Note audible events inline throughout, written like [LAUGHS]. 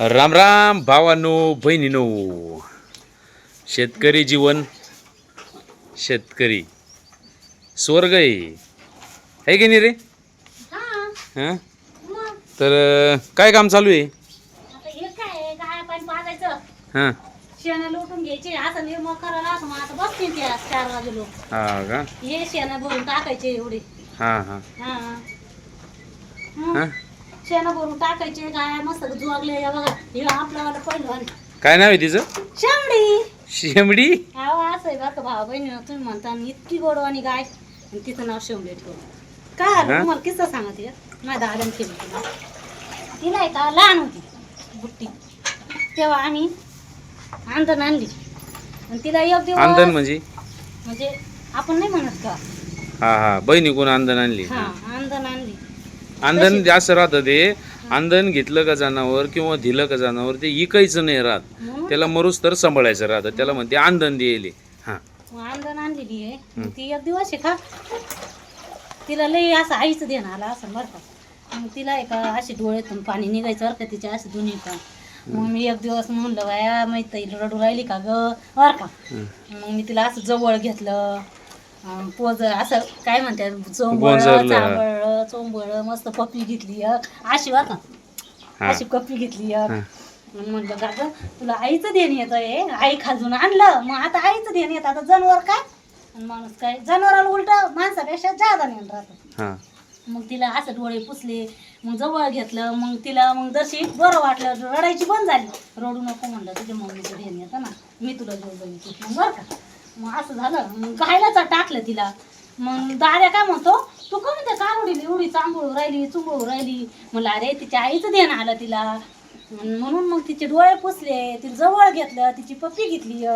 राम राम भावानो बहिणीनो. शेतकरी जीवन शेतकरी. स्वर्ग आहे. की नाही रे? हा. हां? तर काय काम चालू आहे? हे हां. शेणं लुटून घ्यायचे. निर्मळ करायला असं मग आता बसते ते चार वाजे लोक. हां का? हे शेणं भरून टाकायचे एवढे. हा हां. हं. शेणं भरून टाकायचे गाय मस्त जुवागले हे बघा हे आपल्यावाला पहिलं काय नाव आहे तिचं? शेंबडी शेमडी अहो असं आहे बरं भाऊ बहिणी तुम्ही म्हणता आणि इतकी गोडवानी गाय. आणि तिचं नाव शेंबडी ठेवलं काय आलं हा? तुम्हाला किस्सा सांगा ते माझ्या दादाने केली तिला तिला आहे का लहान होती बुट्टी. तेव्हा आम्ही आंदण आणली. आणि तिला एक दिवस आंदण म्हणजे? म्हणजे आपण नाही म्हणत का? हां हां बहिणी कोण आंदण आणली. हा आंदण आणली. आंदण जास्त राहतं ते. आंदण घेतलं का जनावर किंवा दिलं का जनावर ते इकायचं नाही राहत. त्याला मरूस तर सांभाळायचं राहतं. त्याला म्हणते आंदण दिले हां. आंदण आणलेली आहे. ती एक दिवस आहे का? तिला लई असं आईचं देणं आलं असं बरं का. मग तिला एका अशी डोळ्यातून पाणी निघायचं बरं का तिच्या असे दोन्ही का मग मी एक दिवस म्हणलं बाया माहिती रडू राहिली का ग? बरं का. मग मी तिला असं जवळ घेतलं. पोज असं काय म्हणतात चोंबळ गोंजरलं. चांबळ चोंबळ मस्त पप्पी घेतली एक. अशी बरं का? हां. अशी कप्पी घेतली एक. हां. मग म्हणलं का गं, तुला आईचं देण येतंय आई खाजून आणलं. मग आता आईचं देण येतं. आता जनावर काय? आणि माणूस काय? जनावराला उलट माणसापेक्षा जादा नेण राहतं. हां. मग तिला असं डोळे पुसले. मग जवळ घेतलं. मग तिला मग जशी बरं वाटलं रडायची बंद झाली. रडू नको म्हणलं तुझ्या मम्मीचं देण येतं ना. मी तुला जेवढं बघितलं मग बरं का? मग असं झालं. मग टाकलं तिला. मग दाद्या काय म्हणतो? तू का म्हणते कारोडीली एवढी चांबूळ राहिली चुंबळ राहिली? म्हणलं अरे तिच्या आईचं देणं आलं तिला. म्हणून मग तिचे डोळे पुसले तिला जवळ घेतलं तिची पप्पी घेतली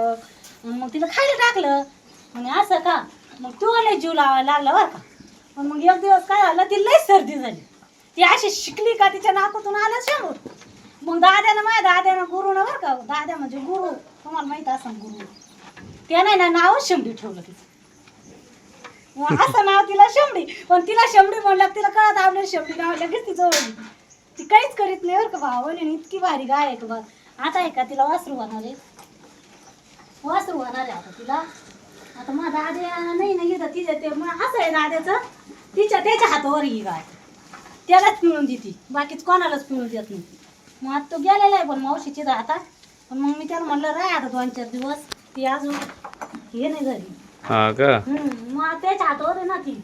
मग तिला खायला टाकलं. म्हणे असं का? मग तू लय जीव लावायला लागला बरं का. पण मग एक दिवस काय झालं ती लई सर्दी झाली. ती अशी शिकली का तिच्या नाकातून आलं शेंबूर मग दाद्यानं माझ्या दाद्यानं गुरुनं बरं का? दाद्या म्हणजे गुरु. तुम्हाला माहीत असं गुरु. त्याने ना नावच शेंबडी ठेवलं तिचं. मग असं नाव तिला शेंबडी पण तिला शेंबडी म्हणलं तिला कळत आपल्या शेंबडी नाव लगेच तिचं ती काहीच करीत नाही बरं का भावाने इतकी भारी गाय आहे का बघ आता आहे का तिला वासरू होणार आहे? वासरू होणार आहे आता तिला. आता मग दाद्या नाही ना येतं तिच्या ते मग असं आहे दाद्याचं. तिच्या त्याच्या हातावर ही गाय. त्यालाच पिळून देते. बाकीच कोणालाच पिळून देत नाही. मग आता तो गेलेला आहे पण मावशीची आता. पण मग मी त्याला म्हणलं राय आता दोन चार दिवस. ती अजून हे नाही झाली. हां का? हम्म, मग त्याच्या हातावर आहे ना ती.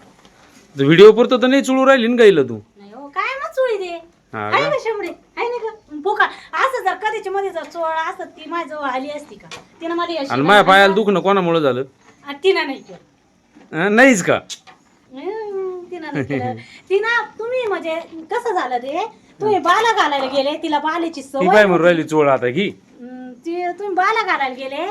व्हिडिओ पुरतं तर नाही चुळू राहिली ना गाईला तू? नाही हो काय मग चोळी दे? हा आहे का ना शेंबडे आहे ना का पोका असं जर कधीच्या मध्ये जर चोळ असत ती माझ्याजवळ आली असती का? तिनं मला अशी आणि माझ्या पायाला दुखणं कोणामुळे झालं? आ, तिनं नाही केलं. नाहीच का? हम्म, तिनं नाही केलं. तिनं तुम्ही म्हणजे कसं झालं ते? तुम्ही बाला घालायला गेले तिला बालेची ती सवय काय म्हणून राहिली चोळ आता की हम्म, ती तुम्ही बाला घालायला गेले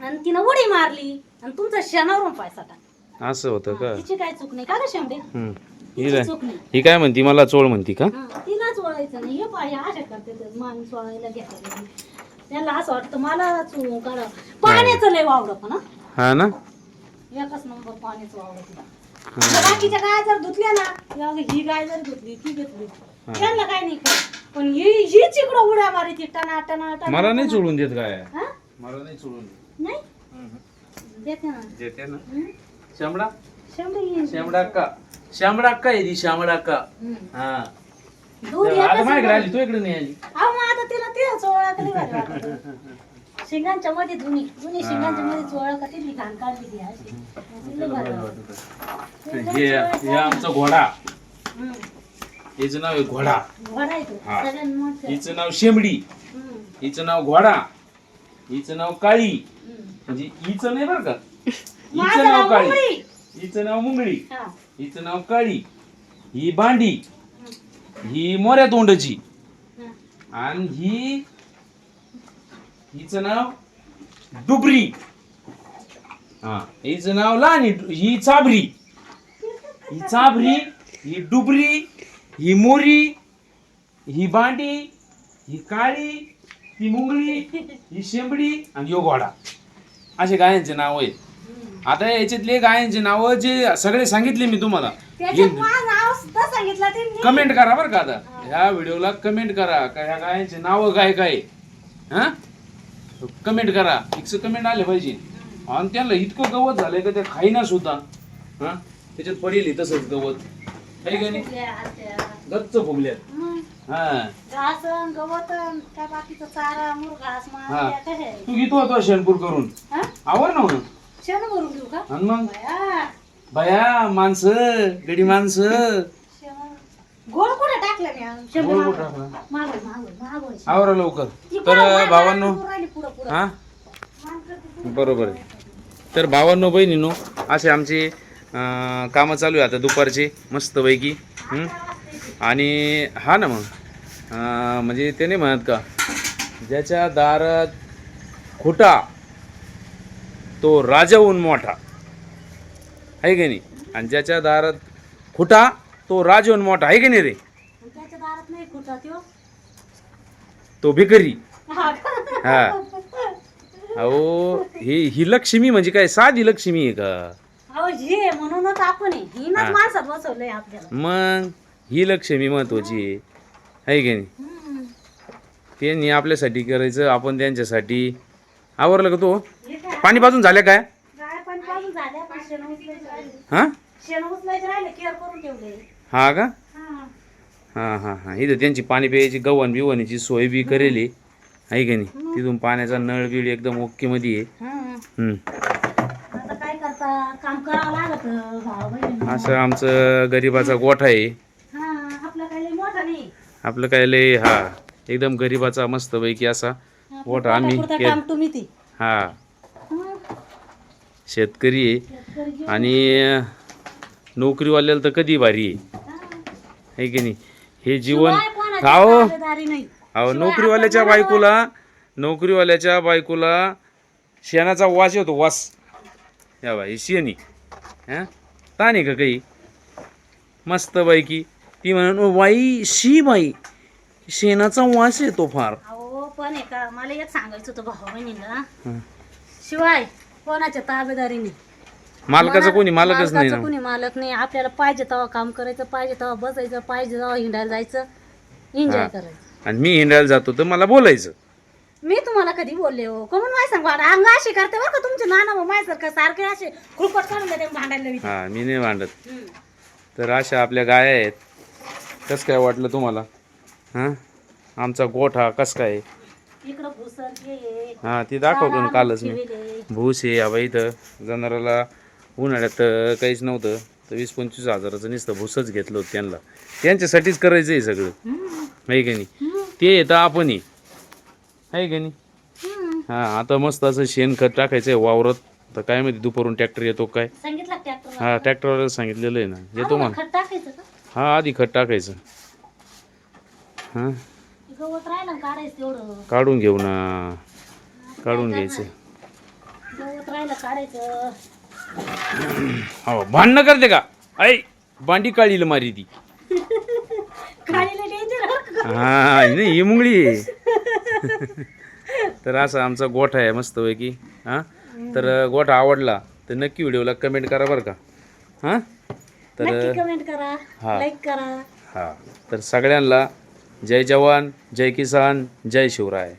आणि तिनं उडी मारली आणि तुमचा क्षणावरून पैसा टाक असं होतं का? तिची काय चूक नाही का ग शेंबडे हं. ही तिची काय चूक नाही. ही काय म्हणती? मला चोळ म्हणती का? हा, तिलाच नाही. हे पाय अशा करते ते माणूस वळायला घेतात त्यांना असं वाटतं मला चू करा. पाण्याचं लय वावडं पण हं. हा ना? एकच नंबर पाण्याचं वावडं तिला. आता बाकीच्या गाय जर धुतल्या ना या ही गाय जर धुतली ती घेतली त्यांना काय नाही. पण ही हीच इकडं उड्या मारी ती टना टना टना मला नाही चोळून देत काय हा? मला नाही चोळून देत. नाही देते ना देते ना हं? शामडा शंभर येईन. शामडा अक्का शामडा अक्का आहे ती शामडा अक्का हं. हा दूध आता एकच माझ्याकडे नंबर. आली तू इकडे नाही आली अहो मग आता तिला तेच ओळखली भारी [LAUGHS] वाटतं. शिंगांच्या मध्ये जुनी जुनी शिंगांच्या मध्ये चोळा का ती घाण काढली ती अशी. तिला भारी वाटतं. हे हे आमचा घोडा हं. हिचं नाव आहे घोडा घोडा आहे तो. हा. सगळ्यात मोठा. हिचं नाव शेमडी हं. हिचं नाव घोडा हिचं नाव काळी. म्हणजे हिचं नाही बरं का? [LAUGHS] हिचं माझं नाव नाव काळी. मुंगळी. हिचं नाव मुंगळी. हा. हिचं नाव काळी. ही बांडी. हं. ही मोऱ्या तोंडाची. हं. आणि ही हिचं नाव डुबरी हा. हिचं नाव लहान ही चाबरी. ही चाबरी ही डुबरी ही मोरी ही बांडी ही काळी ही मुंगळी ही शेंबडी आणि यो घोडा. असे गायांचे नाव आहेत. हं. आता याच्यातले गायांचे नाव जे सगळे सांगितले मी तुम्हाला. त्याच्यात माझं नाव तसं सांगितलं त्यांनी कमेंट करा बरं का आता. ह्या व्हिडिओला कमेंट करा. का ह्या गायांचे नावं काय काय? हा? कमेंट करा. फिक्स कमेंट आले पाहिजे. आणि त्यांना इतकं गवत झालंय का ते खाईना सुद्धा. हा? त्याच्यात पडेल तसंच गवत. आहे का नाही. गच्च फुगल्यात. घास अन गवत अन काय बाकीचं चारा मुरघास हा. आहे? तू घेतो आता शेणपूर करून हा? आवर ना म्हणून शेण भरून देऊ का आणि मग बाया, बाया माणसं गडी माणसं शेण. गोळ कुठे टाकलं मी मागं. कुठं टाकलं? मागं, मागं, मागं. आवरा लवकर तर भावांनो पुढं, पुढं. हा. बरोबर आहे तर भावांनो बहिणीनो असे आमचे अं, कामं चालू आहे आता दुपारचे मस्तपैकी हं? आणि हा ना मग म्हणजे ते नाही म्हणत का? ज्याच्या दारात खोटा तो राजाहून मोठा. आहे की नाही? आणि ज्याच्या दारात खोटा तो राजाहून मोठा. आहे की नाही रे? तो भिकारी. हा अहो ही ही लक्ष्मी म्हणजे काय? साधी लक्ष्मी आहे का? म्हणूनच आपण हा. मग ही लक्ष्मी महत्वाची आहे. आहे की नाही. त्यांनी आपल्यासाठी करायचं आपण त्यांच्यासाठी. आवरलं का तो? पाणी पाजून झालं काय? हा? हा का? हा. हां हां इथं त्यांची पाणी प्यायची गव्हाण बिवणीची सोय बी करेली. आहे की नाही? तिथून पाण्याचा नळ बिळ एकदम आहे. लागत भाऊ बहिणी असं आमचं गरिबाचा गोठा आहे हा आपला काही लय मोठा नाही आपलं काय लय हा एकदम गरिबाचा मस्तपैकी असा गोठा आम्ही हा. शेतकरी आहे. आणि नोकरीवाल्याला तर कधी भारी आहे. हा. की नाही? हे जीवन अहो. अहो नोकरीवाल्याच्या बायकोला नोकरीवाल्याच्या बायकोला शेणाचा वास येतो वास. या बाई शेणी. हा? ताने का काही? मस्त बाईकी ती म्हणून बाई शी बाई शेणाचा वास येतो फार. अहो पण आहे का मला एक सांगायचं होतं भाऊ बहिणीला हं. शिवाय कोणाच्या ताबेदारी नाही मालकाचं कोणी मालकच नाही ना? कोणी मालक नाही. आपल्याला पाहिजे तेव्हा काम करायचं पाहिजे तेव्हा बसायचं पाहिजे तेव्हा हिंडायला जायचं. एन्जॉय हा. करायचं. आणि मी हिंडायला जातो तर मला बोलायचं. मी तुम्हाला कधी बोलले हो? कमून माय सांगू? आता अंग अशी करते बरं का तुमचे नाना मग माझ्यासारखं सारखे असे खुरपट काढून देते भांडायला हा मी नाही भांडत. तर अशा आपल्या गाया आहेत. कसं काय वाटलं तुम्हाला? हां? आमचा गोठा कसं काय? हे. हां ती दाखवतो ना कालच मी. भूस आहे हवा इथं. जनावराला उन्हाळ्यात काहीच नव्हतं. तर वीस पंचवीस हजाराचं नुसतं भूसच घेतलं होतं त्यांना त्यांच्यासाठीच करायचं आहे सगळं. आहे की नाही. ते येतं आपणही आहे. की नाही. हां आता मस्त असं शेणखत टाकायचं आहे वावरत. तर काय माहिती दुपारून ट्रॅक्टर येतो काय? हा ट्रॅक्टरवाल्याला सांगितलेलं आहे ना. येतो का? हा आधी खत टाकायचं. हां? गवत राहिलं काढायचं तेवढं. काढून घेऊ ना. काढून घ्यायचं. गवत राहिलं काढायचं. हो भांडणं करते का? ऐ भांडी काढील मारी ती. काढीला डेंजर हा नाही ही मुंगळी आहे. तर असा आमचा गोठा आहे मस्तपैकी हां? तर गोठा आवडला तर नक्की व्हिडिओला कमेंट करा बरं का. हां? तर नक्की कमेंट करा. हा. लाईक करा. हां. तर सगळ्यांना जय जवान जय किसान जय शिवराय.